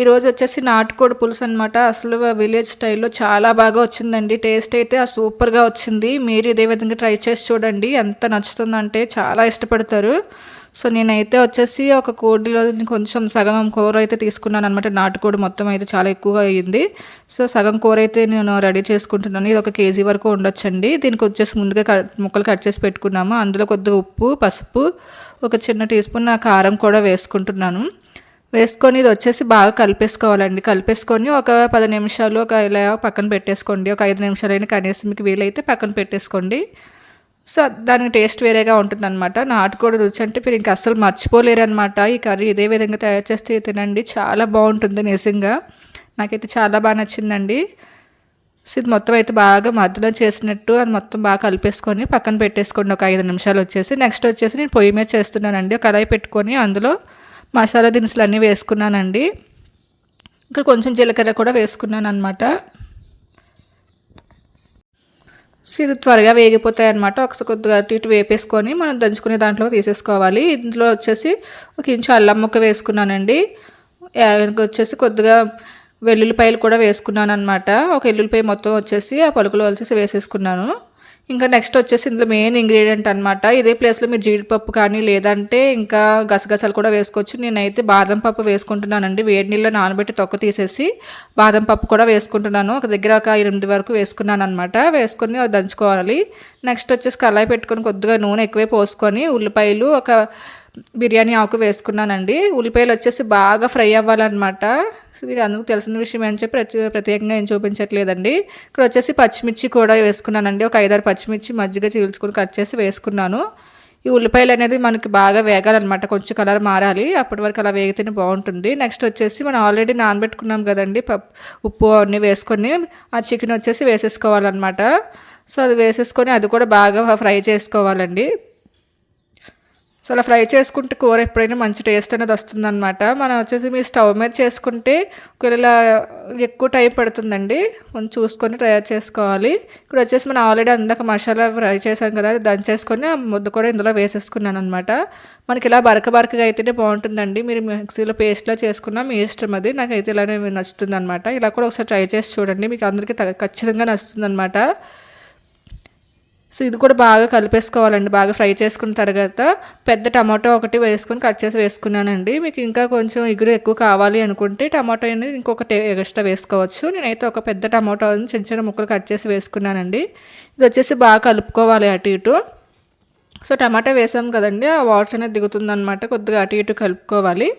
ఈరోజు వచ్చేసి నాటుకోడి పులుసు అనమాట అసలు విలేజ్ స్టైల్లో చాలా బాగా వచ్చిందండి. టేస్ట్ అయితే ఆ సూపర్గా వచ్చింది. మీరు ఇదే విధంగా ట్రై చేసి చూడండి. ఎంత నచ్చుతుందంటే చాలా ఇష్టపడతారు. సో నేనైతే వచ్చేసి ఒక కోడిలో కొంచెం సగం కూర అయితే తీసుకున్నాను అనమాట నాటుకోడి మొత్తం అయితే చాలా ఎక్కువగా అయ్యింది. సో సగం కూర అయితే నేను రెడీ చేసుకుంటున్నాను. ఇది ఒక కేజీ వరకు ఉండొచ్చండి. దీనికి వచ్చేసి ముందుగా కట్ ముక్కలు కట్ చేసి పెట్టుకున్నాము. అందులో కొద్దిగా ఉప్పు పసుపు ఒక చిన్న టీ స్పూన్ కారం కూడా వేసుకుంటున్నాను. వేసుకొని ఇది వచ్చేసి బాగా కలిపేసుకోవాలండి. కలిపేసుకొని ఒక పది నిమిషాలు ఒక ఇలా పక్కన పెట్టేసుకోండి. ఒక ఐదు నిమిషాలైనా కనీసం మీకు వీలైతే పక్కన పెట్టేసుకోండి. సో దానికి టేస్ట్ వేరేగా ఉంటుందన్నమాట. నాటుకోడి రుచి అంటే మీరు ఇంకా అస్సలు మర్చిపోలేరు అనమాట ఈ కర్రీ ఇదే విధంగా తయారు చేస్తే తినండి. చాలా బాగుంటుంది నిజంగా. నాకైతే చాలా బాగా నచ్చిందండి. సో ఇది మొత్తం అయితే బాగా మధ్యలో చేసినట్టు అది మొత్తం బాగా కలిపేసుకొని పక్కన పెట్టేసుకోండి. ఒక ఐదు నిమిషాలు వచ్చేసి. నెక్స్ట్ వచ్చేసి నేను పొయ్యి మీద చేస్తున్నానండి. కడాయి పెట్టుకొని అందులో మసాలా దినుసులు అన్నీ వేసుకున్నానండి. ఇక్కడ కొంచెం జీలకర్ర కూడా వేసుకున్నాను అనమాట సో ఇది త్వరగా వేగిపోతాయి అనమాట ఒకసారి కొద్దిగా అటు ఇటు వేపేసుకొని మనం దంచుకునే దాంట్లో తీసేసుకోవాలి. ఇందులో వచ్చేసి ఒక ఇంచు అల్లం ముక్క వేసుకున్నానండి. వచ్చేసి కొద్దిగా వెల్లుల్లిపాయలు కూడా వేసుకున్నాను అనమాట ఒక ఎల్లుల్లిపాయ మొత్తం వచ్చేసి ఆ పలుకులు వచ్చేసి వేసేసుకున్నాను. ఇంకా నెక్స్ట్ వచ్చేసి ఇందులో మెయిన్ ఇంగ్రీడియంట్ అనమాట ఇదే ప్లేస్లో మీరు జీడిపప్పు కానీ లేదంటే ఇంకా గసగసాలు కూడా వేసుకోవచ్చు. నేనైతే బాదం పప్పు వేసుకుంటున్నానండి. వేడి నీళ్ళు నానబెట్టి తొక్క తీసేసి బాదం పప్పు కూడా వేసుకుంటున్నాను. ఒక దగ్గర ఒక ఎనిమిది వరకు వేసుకున్నాను అనమాట వేసుకొని దంచుకోవాలి. నెక్స్ట్ వచ్చేసి కళాయి పెట్టుకొని కొద్దిగా నూనె ఎక్కువే పోసుకొని ఉల్లిపాయలు ఒక బిర్యానీ ఆకు వేసుకున్నానండి. ఉల్లిపాయలు వచ్చేసి బాగా ఫ్రై అవ్వాలన్నమాట. ఇది అందుకు తెలిసిన విషయం అని చెప్పి ప్రతి ప్రత్యేకంగా ఏం చూపించట్లేదండి. ఇక్కడ వచ్చేసి పచ్చిమిర్చి కూడా వేసుకున్నానండి. ఒక ఐదారు పచ్చిమిర్చి మజ్జిగ చీల్చుకుని కట్ చేసి వేసుకున్నాను. ఈ ఉల్లిపాయలు అనేది మనకి బాగా వేగాలన్నమాట. కొంచెం కలర్ మారాలి. అప్పటి వరకు అలా వేగితేనే బాగుంటుంది. నెక్స్ట్ వచ్చేసి మనం ఆల్రెడీ నానబెట్టుకున్నాం కదండి. ఉప్పు అన్నీ వేసుకొని ఆ చికెన్ వచ్చేసి వేసేసుకోవాలన్నమాట. సో అది వేసేసుకొని అది కూడా బాగా ఫ్రై చేసుకోవాలండి. సో అలా ఫ్రై చేసుకుంటే కూర ఎప్పుడైనా మంచి టేస్ట్ అనేది వస్తుందన్నమాట. మనం వచ్చేసి మీ స్టవ్ మీద చేసుకుంటే ఒకవేళ ఎక్కువ టైం పడుతుందండి కొంచెం చూసుకొని తయారు చేసుకోవాలి. ఇప్పుడు వచ్చేసి మనం ఆల్రెడీ అందాక మసాలా ఫ్రై చేసాం కదా అది దంచేసుకొని ఆ ముద్ద కూడా ఇందులో వేసేసుకున్నాను అనమాట మనకి ఇలా బరక బరకగా అయితేనే బాగుంటుందండి. మీరు మిక్సీలో పేస్ట్లో చేసుకున్నా మీ ఇష్టం అది. నాకైతే ఇలానే నచ్చుతుంది అనమాట ఇలా కూడా ఒకసారి ట్రై చేసి చూడండి. మీకు అందరికీ ఖచ్చితంగా నచ్చుతుంది అనమాట సో ఇది కూడా బాగా కలిపేసుకోవాలండి. బాగా ఫ్రై చేసుకున్న తర్వాత పెద్ద టమాటో ఒకటి వేసుకొని కట్ చేసి వేసుకున్నానండి. మీకు ఇంకా కొంచెం ఎగురు ఎక్కువ కావాలి అనుకుంటే టమాటో అనేది ఇంకొకటి ఎక్స్ట్రా వేసుకోవచ్చు. నేనైతే ఒక పెద్ద టమాటో చిన్న చిన్న ముక్కలు కట్ చేసి వేసుకున్నానండి. ఇది వచ్చేసి బాగా కలుపుకోవాలి అటు ఇటు. సో టమాటా వేసాం కదండి. ఆ వాటర్ అనేది దిగుతుందనమాట కొద్దిగా అటు ఇటు కలుపుకోవాలి.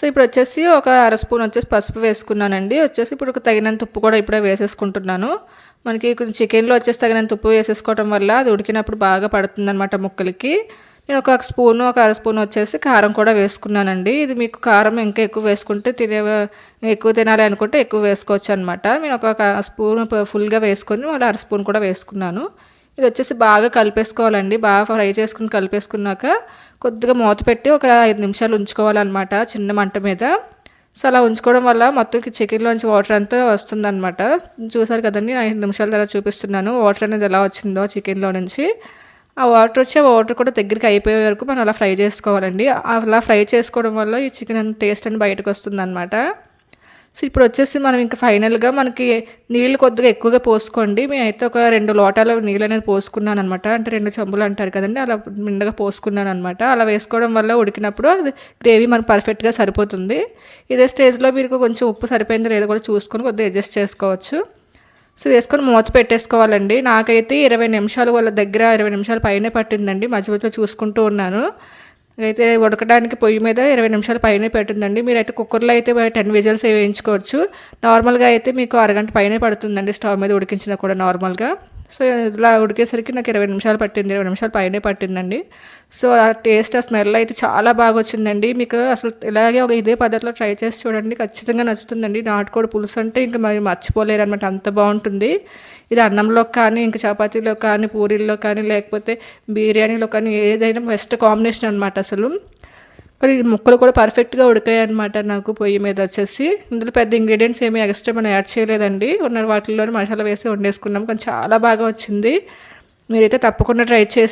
సో ఇప్పుడు వచ్చేసి ఒక అర స్పూన్ వచ్చేసి పసుపు వేసుకున్నానండి. వచ్చేసి ఇప్పుడు ఒక తగినంత ఉప్పు కూడా ఇప్పుడే వేసేసుకుంటున్నాను. మనకి కొంచెం చికెన్లో వచ్చేసి తగినంత ఉప్పు వేసేసుకోవడం వల్ల అది ఉడికినప్పుడు బాగా పడుతుందన్నమాట ముక్కలకి. నేను ఒక స్పూను ఒక అర స్పూన్ వచ్చేసి కారం కూడా వేసుకున్నానండి. ఇది మీకు కారం ఇంకా ఎక్కువ వేసుకుంటే తినే ఎక్కువ తినాలి అనుకుంటే ఎక్కువ వేసుకోవచ్చు అనమాట నేను ఒక స్పూన్ ఫుల్గా వేసుకొని మళ్ళీ అర స్పూన్ కూడా వేసుకున్నాను. ఇది వచ్చేసి బాగా కలిపేసుకోవాలండి. బాగా ఫ్రై చేసుకుని కలిపేసుకున్నాక కొద్దిగా మూత పెట్టి ఒక ఐదు నిమిషాలు ఉంచుకోవాలన్నమాట చిన్న మంట మీద. సో అలా ఉంచుకోవడం వల్ల మొత్తం చికెన్లోంచి వాటర్ అంతా వస్తుందన్నమాట. చూసారు కదండి ఐదు నిమిషాల తర్వాత చూపిస్తున్నాను. వాటర్ అనేది ఎలా వచ్చిందో చికెన్లో నుంచి. ఆ వాటర్ వచ్చి ఆ వాటర్ కూడా దగ్గరికి అయిపోయే వరకు మనం అలా ఫ్రై చేసుకోవాలండి. అలా ఫ్రై చేసుకోవడం వల్ల ఈ చికెన్ టేస్ట్ అని బయటకు వస్తుంది అనమాట సో ఇప్పుడు వచ్చేసి మనం ఇంకా ఫైనల్గా మనకి నీళ్ళు కొద్దిగా ఎక్కువగా పోసుకోండి. మేమైతే ఒక రెండు లోటాల నీళ్ళు అనేది పోసుకున్నాను అనమాట అంటే రెండు చెంబులు అంటారు కదండి అలా నిండగా పోసుకున్నాను అనమాట అలా వేసుకోవడం వల్ల ఉడికినప్పుడు అది గ్రేవీ మనకు పర్ఫెక్ట్గా సరిపోతుంది. ఇదే స్టేజ్లో మీరు కొంచెం ఉప్పు సరిపోయిందో లేదో కూడా చూసుకొని కొద్దిగా అడ్జస్ట్ చేసుకోవచ్చు. సో వేసుకొని మూత పెట్టేసుకోవాలండి. నాకైతే ఇరవై నిమిషాలు వాళ్ళ దగ్గర ఇరవై నిమిషాలు పైనే పట్టిందండి. మధ్య మధ్యలో చూసుకుంటూ ఉన్నాను. అయితే ఉడకడానికి పొయ్యి మీద ఇరవై నిమిషాలు పైన పెట్టిందండి మీరైతే కుక్కర్లో అయితే టెన్ విజిల్స్ వేయించుకోవచ్చు. నార్మల్గా అయితే మీకు అరగంట పైన పడుతుందండి స్టవ్ మీద ఉడికించినా కూడా నార్మల్గా సో ఇలా ఉడికేసరికి నాకు ఇరవై నిమిషాలు పట్టింది ఇరవై నిమిషాలు పైనే పట్టిందండి. సో ఆ టేస్ట్ ఆ స్మెల్ అయితే చాలా బాగా వచ్చిందండి. మీకు అసలు ఇలాగే ఒక ఇదే పద్ధతిలో ట్రై చేసి చూడండి ఖచ్చితంగా నచ్చుతుందండి. నాటుకోడి పులుసు అంటే ఇంకా మరి మర్చిపోలేరు అనమాట అంత బాగుంటుంది. ఇది అన్నంలో కానీ ఇంకా చపాతీలో కానీ పూరీల్లో కానీ లేకపోతే బిర్యానీలో కానీ ఏదైనా బెస్ట్ కాంబినేషన్ అనమాట అసలు. మరి ముక్కలు కూడా పర్ఫెక్ట్గా ఉడికాయి అనమాట నాకు పొయ్యి మీద వచ్చేసి. ఇందులో పెద్ద ఇంగ్రీడియంట్స్ ఏమీ ఎక్స్ట్రా మనం యాడ్ చేయలేదండి. ఉన్న వాటిల్లోనే మసాలా వేసి వండేసుకున్నాం. కానీ చాలా బాగా వచ్చింది. మీరైతే తప్పకుండా ట్రై చేసి